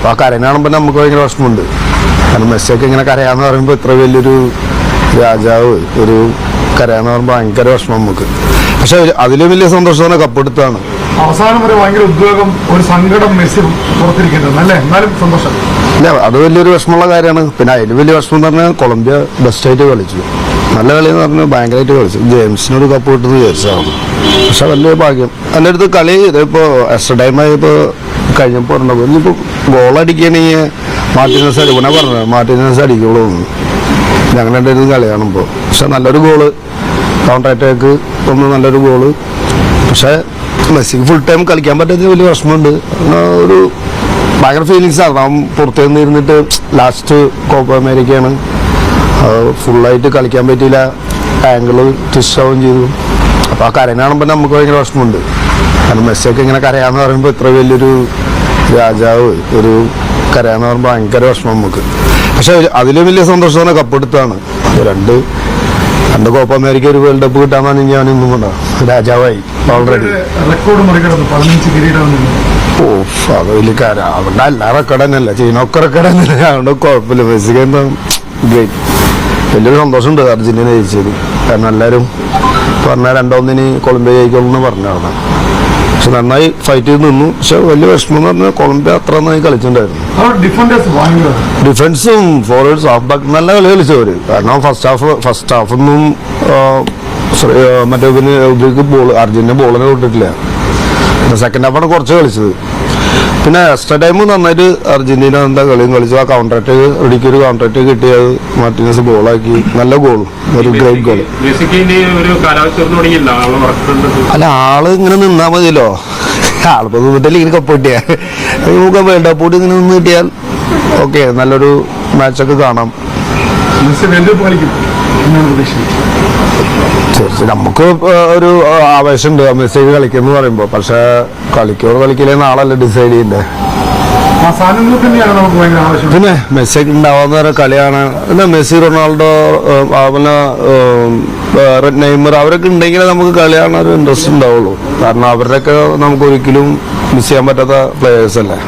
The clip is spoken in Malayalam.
അപ്പോൾ ആ കരനെ കാണുമ്പോൾ നമുക്ക് ഭയങ്കര വിഷമമുണ്ട്. കാരണം മെസ്സിയൊക്കെ ഇങ്ങനെ കരയാന്ന് പറയുമ്പോൾ ഇത്ര വലിയൊരു രാജാവ് ഒരു കരയാന്ന് പറയുമ്പോൾ ഭയങ്കര വിഷമം നമുക്ക്. പക്ഷെ അതിലും വലിയ സന്തോഷം തന്നെ കപ്പെടുത്താണ്. അവസാനം വരെ ഭയങ്കര ഉദ്വേഗം ഒരു സങ്കടം മെസ്സി പുറത്തിരിക്കുന്നത്. അല്ലേ? എന്നാലും സന്തോഷം. ഇല്ല അത് വലിയൊരു വിഷമമുള്ള കാര്യമാണ്. പിന്നെ അതിൽ വലിയ വിഷമം എന്ന് പറഞ്ഞാൽ കൊളംബിയ ബെസ്റ്റായിട്ട് കളിച്ചു. നല്ല കളി എന്ന് പറഞ്ഞാൽ ഭയങ്കരമായിട്ട് കളിച്ചു. ജെയിംസിനൊരു കപ്പ് കിട്ടുന്ന വിചാരിച്ചതാണ്. പക്ഷെ വലിയ ഭാഗ്യം. എന്റെ അടുത്ത് കളി ഇതിപ്പോൾ എക്സ്ട്രാ ടൈം ആയപ്പോൾ കഴിഞ്ഞപ്പോൾ പറഞ്ഞപ്പോൾ ഗോൾ അടിക്കുകയാണെങ്കിൽ മാർട്ടിനസ് അടിക്കണ പറഞ്ഞത് മാർട്ടിനസ് അടിക്കുള്ളൂ ഞങ്ങളുടെ അടുത്ത് കളി കാണുമ്പോൾ പക്ഷെ നല്ലൊരു ഗോൾ കൗണ്ടർ അറ്റാക്ക് ഒന്ന് നല്ലൊരു ഗോൾ പക്ഷേ മെസ്സിക്ക് ഫുൾ ടൈം കളിക്കാൻ പറ്റാത്ത വലിയ വിഷമമുണ്ട്. ഒരു ഭയങ്കര ഫീലിങ്സ് ആണ് നാം പുറത്തു നിന്ന് ഇരുന്നിട്ട് ലാസ്റ്റ് കോപ്പ അമേരിക്കയാണ് ഫുള്ളായിട്ട് കളിക്കാൻ പറ്റിയില്ല. ആംഗിൾ ട്വിസ്റ്റ് ആവുകയും ചെയ്തു. അപ്പോൾ ആ കരനെ കാണുമ്പോൾ നമുക്ക് ഭയങ്കര പ്രശ്നമുണ്ട് കാരണം മെസ്സിയൊക്കെ ഇങ്ങനെ കരയാന്ന് പറയുമ്പോൾ ഇത്ര വലിയൊരു രാജാവ് ഒരു കരയാന്ന് പറയുമ്പോൾ ഭയങ്കര വിഷമം നമുക്ക്. പക്ഷെ അതിലും വലിയ സന്തോഷം തന്നെ കപ്പെടുത്താണ് രണ്ട് രണ്ട് കോപ്പ അമേരിക്ക ഒരു വേൾഡ് കപ്പ് കിട്ടാമെന്ന് ഞാൻ ഇന്നും കൊണ്ടാ. രാജാവായി ഓൾറെഡി റെക്കോർഡ് മറികടന്നു പതിനഞ്ച് കിരീടം ഓ അത് വലിയ കാര്യം. അവിടെ അല്ല റെക്കോർഡ് തന്നെയല്ല ചീനൊക്കെ റെക്കോർഡ് തന്നെയല്ല. അതുകൊണ്ട് കുഴപ്പമില്ല മെസ്സിക്ക് എന്താ? ഗ്രേറ്റ് വലിയൊരു സന്തോഷമുണ്ട് അർജന്റീന ജയിച്ചത്. കാരണം എല്ലാവരും പറഞ്ഞ രണ്ടൊന്നിന് കൊളംബിയ ജയിക്കുള്ളൂ പറഞ്ഞാണ് പക്ഷെ നന്നായി ഫൈറ്റ് ചെയ്ത് നിന്നു. പക്ഷെ വലിയ വിഷമം എന്ന് പറഞ്ഞാൽ കൊളംബിയ അത്ര നന്നായി കളിച്ചിട്ടുണ്ടായിരുന്നു. ഡിഫൻസും ഫോർവേഡ്സ് ഹാഫ് ബാക്ക് നല്ല കളി കളിച്ചവര് കാരണം ഫസ്റ്റ് ഹാഫ് ഫസ്റ്റ് ഹാഫൊന്നും മറ്റേ പിന്നെ ഇവർക്ക് ബോൾ അർജന്റീന ബോളിനെ വിട്ടിട്ടില്ല സെക്കൻഡ് ഹാഫാണ് കുറച്ച് കളിച്ചത്. പിന്നെ എക്സ്ട്രാ ടൈം നന്നായിട്ട് അർജന്റീന എന്താ കളിയും കളിച്ചു. ആ കൗണ്ടർ അറ്റാക്ക് റെഡിക്ക് ഒരു കൗണ്ടർ അറ്റാക്ക് കിട്ടിയത് മാർട്ടിനസ് ബോളാക്കി നല്ല ഗോളും ഒരു ഗ്രേറ്റ് ഗോൾ അല്ല ആൾ ഇങ്ങനെ നിന്നാ മതിയല്ലോ. ആളിപ്പോ നിന്നിട്ടല്ലേ ഇങ്ങനെ കപ്പ് കിട്ടിയാൽ നമുക്ക് വേൾഡ് കപ്പ് കൂടി ഇങ്ങനെ നിന്ന് കിട്ടിയാൽ ഓക്കെ നല്ലൊരു മാച്ചൊക്കെ കാണാം. കളിക്കും. നമുക്ക് ഒരു ആവേശമുണ്ട്. മെസ്സേജ് കളിക്കുന്നു പറയുമ്പോൾ പക്ഷെ കളിക്കോ കളിക്കില്ലേ നാളല്ല ഡിസൈഡ് ചെയ്യണ്ടേ? പിന്നെ മെസ്സി ഉണ്ടാവുന്ന ഒരു കളിയാണ്. പിന്നെ മെസ്സി റൊണാൾഡോ പിന്നെ നെയ്മർ അവരൊക്കെ ഉണ്ടെങ്കിൽ നമുക്ക് കളിയാണ് ഒരു ഇൻട്രസ്റ്റ് ഉണ്ടാവുള്ളൂ. കാരണം അവരുടെയൊക്കെ നമുക്ക് ഒരിക്കലും മിസ് ചെയ്യാൻ പറ്റാത്ത പ്ലേയേഴ്സ് അല്ലേ?